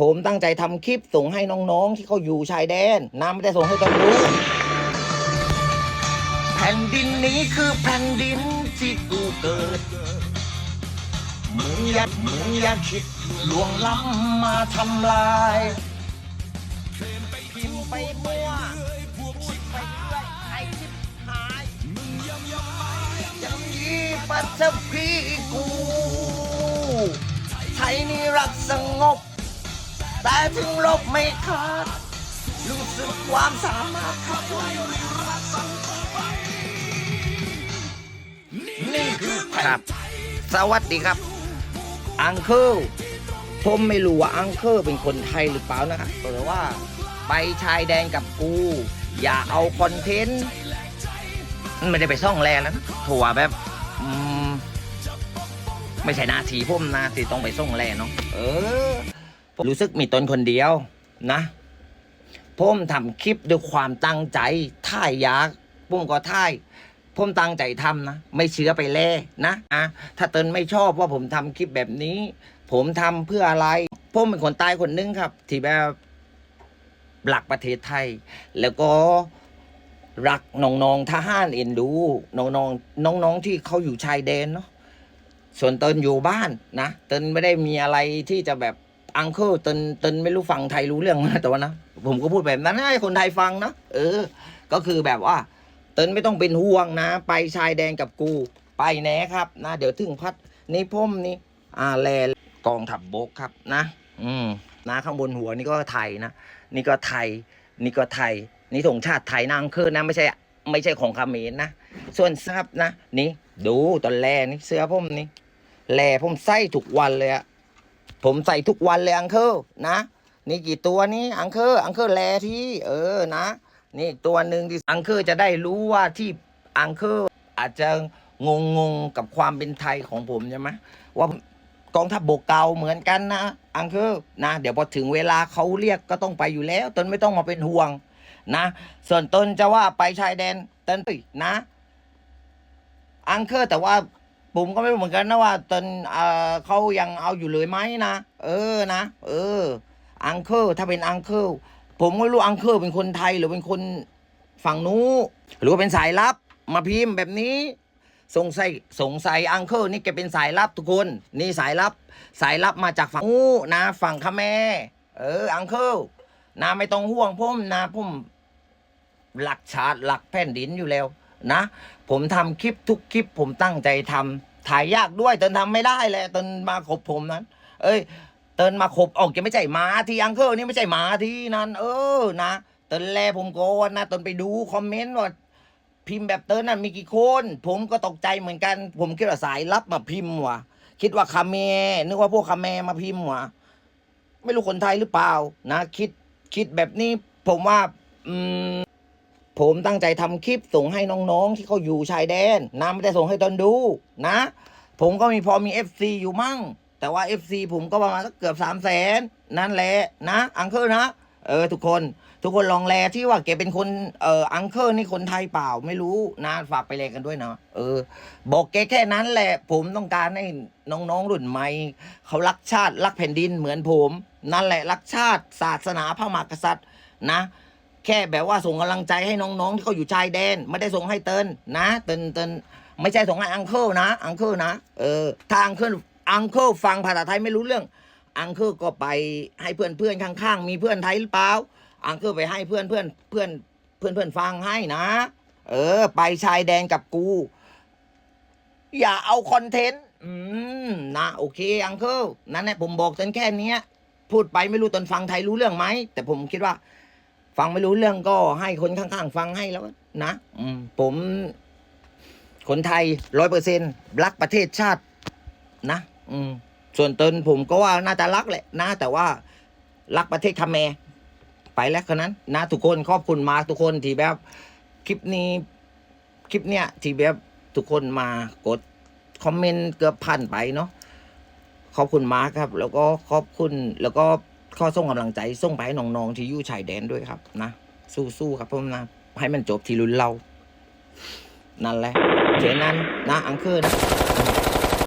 ผมตั้งใจทำคลิปส่งให้น้องๆ ที่เขาอยู่ชายแดนน้ำไม่ได้ส่งให้ตนรู้แผ่นดินนี้คือแผ่นดินที่กูเกิด มึงอย่ามึงอย่าคิดลวงล้ำมาทำลายพิมพ์ไปมั่วพูดไปเรื่อยไอ้ชิบหายยังยีปัสพีกู ไทยนี่รักสงบ แต่ถึงลบไม่ขาดรู้สึกความสามารถขับไล่รักสังคมนี่คือแผ่นสวัสดีครับ อังเคิลผมไม่รู้ว่าอังเคิลเป็นคนไทยหรือเปล่านะครับแต่ว่า ไปชายแดนกับกู อย่าเอาคอนเทนต์ไม่ได้ไปซ่องแลแล้วนะถั่วแบบอืมไม่ใช่หนาทีผมนะที่ต้องไปซ่องแลเนาะเออผม รู้สึกมีตนคนเดียวนะผมทำคลิปด้วยความตั้งใจท่ายยากผมก็ท่ายผมตั้งใจทำนะ ไม่เชื้อไปแล่นะอะถ้าตนไม่ชอบว่าผมทำคลิปแบบนี้ ผมทำเพื่ออะไร ผมเป็นคนใต้คนนึงครับ ที่แบบหลักประเทศไทย แล้วก็รักน้องๆทหารเอ็นดูน้องๆน้องๆที่เขาอยู่ชายแดนเนาะส่วนตนอยู่บ้านนะตนไม่ได้มีอะไรที่จะแบบ อังเคิลเตินเตินไม่รู้ฟังไทยรู้เรื่องนะแต่ว่านะผมก็พูดแบบนั้นให้คนไทยฟังนะเออ ก็คือแบบว่า เติ้นไม่ต้องเป็นห่วงนะ ไปชายแดนกับกู ไปแน่ครับ นะเดี๋ยวถึงพัดนี่พ่มนี่อ่าแลกองทัพบบกครับนะ อืมนะข้างบนหัวนี่ก็ไทยนะนี่ก็ไทย นี่ก็ไทย นี่ธงชาติไทยนางเคินนะไม่ใช่ไม่ใช่ของคาเมรนะ ส่วนทรัพย์นะ นี่ ดูตอนแรนี่เสื้อผมนี่แลผมใส่ทุกวันเลยอะ ผมใส่ทุกวันเลยอังเคิลนะ นี่กี่ตัวนี่อังเคิลอังเคิลแลที่เออนะ นี่ตัวหนึ่งที่อังเคิลจะได้รู้ว่าที่อังเคิลอาจจะงงงๆกับความเป็นไทยของผมใช่ไหมว่ากองทัพบกเก่าเหมือนกันนะ อังเคิลนะ เดี๋ยวพอถึงเวลาเขาเรียกก็ต้องไปอยู่แล้ว ตนไม่ต้องมาเป็นห่วงนะ ส่วนตนจะว่าไปชายแดนตนนะ อังเคิลแต่ว่า ผมก็ไม่รู้เหมือนกันนะว่าตอนเอ่อเขายังเอาอยู่เลยไหมนะเออนะเออ อังเคิลถ้าเป็นอังเคิลผมก็ไม่รู้อังเคิลเป็นคนไทยหรือเป็นคนฝั่งนู้หรือว่าเป็นสายลับ มาพิมพ์แบบนี้ สงสัยสงสัยอังเคิลนี่แกเป็นสายลับทุกคน นี่สายลับ สายลับมาจากฝั่งนู้นะฝั่งคาแม่เออ อังเคิลนะไม่ต้องห่วงผมนะผมหลักชาติหลักแผ่นดินอยู่แล้ว นะ ผมทำคลิปทุกคลิป ผมตั้งใจทำถ่ายยากด้วยตนทำไม่ได้แหละตนมาขบผมนั้น เอ้ย เตินมาขบออกจะไม่ใช่หมาที่อังเคิลนี่ไม่ใช่หมาที่นั่นเออนะเตินแลผมโกนนะเตินไปดูคอมเมนต์ว่าพิมพ์แบบเตินนั่นมีกี่คน ผมก็ตกใจเหมือนกัน ผมคิดว่าสายลับมาพิมพ์ว่ะคิดว่าคาเมนึกว่าพวกคาเมมาพิมพ์ว่ะไม่รู้คนไทยหรือเปล่า นะ คิดคิดแบบนี้ผมว่า อืม ผมตั้งใจทำคลิปส่งให้น้องๆ ที่เขาอยู่ชายแดนนะไม่ได้ส่งให้ตนดูนะ ผมก็มีพอมี FC อยู่มั่ง แต่ว่า FC ผมก็ประมาณสักเกือบสามแสนนั่นแหละนะ อังเคิลนะ เออทุกคนทุกคนลองแลที่ว่าแกเป็นคนเอออังเคิลนี่คนไทยเปล่าไม่รู้นะฝากไปแลกันด้วยนะเออ บอกแกแค่นั้นแหละ ผมต้องการให้น้องๆรุ่นใหม่เขารักชาติรักแผ่นดินเหมือนผม นั่นแหละรักชาติศาสนาพระมหากษัตริย์นะ แค่แบบว่าส่งกำลังใจให้น้องๆที่เขาอยู่ชายแดน ไม่ได้ส่งให้เตินนะ เตินเตินไม่ใช่ส่งให้อังเคิลนะ อังเคิลนะ เออถ้าอังเคิลอังเคิลฟังภาษาไทยไม่รู้เรื่อง อังเคิลก็ไปให้เพื่อนเพื่อนข้างๆ มีเพื่อนไทยหรือเปล่า อังเคิลไปให้เพื่อนเพื่อนเพื่อนเพื่อนเพื่อนฟังให้นะ เออ ไปชายแดนกับกู อย่าเอาคอนเทนต์อืมนะโอเค อังเคิลนั่นแหละผมบอกตนแค่เนี้ยพูดไปไม่รู้ตนฟังไทยรู้เรื่องไหมแต่ผมคิดว่า ฟังไม่รู้เรื่องก็ให้คนข้างๆ ฟังให้แล้วนะอืผมคนไทยร้อยเปอร์เซ็นรักประเทศชาตินะ อืม ส่วนตนผมก็ว่าน่าจะรักแหละนะ แต่ว่ารักประเทศคาเมไปแล้วคนนั้น นะ ทุกคนขอบคุณมาทุกคนที่แบบคลิปนี้ คลิปเนี้ยที่แบบทุกคนมากดคอมเมนต์เกือบพันไปเนาะขอบคุณมาครับ แล้วก็ขอบคุณแล้วก็ ข้อส่งกำลังใจส่งไปให้น้องๆที่อยู่ชายแดนด้วยครับ นะสู้ๆครับผมนะให้มันจบที่รุ่นเรา นั่นแหละเช่นนั้นนะอังเคิลนะ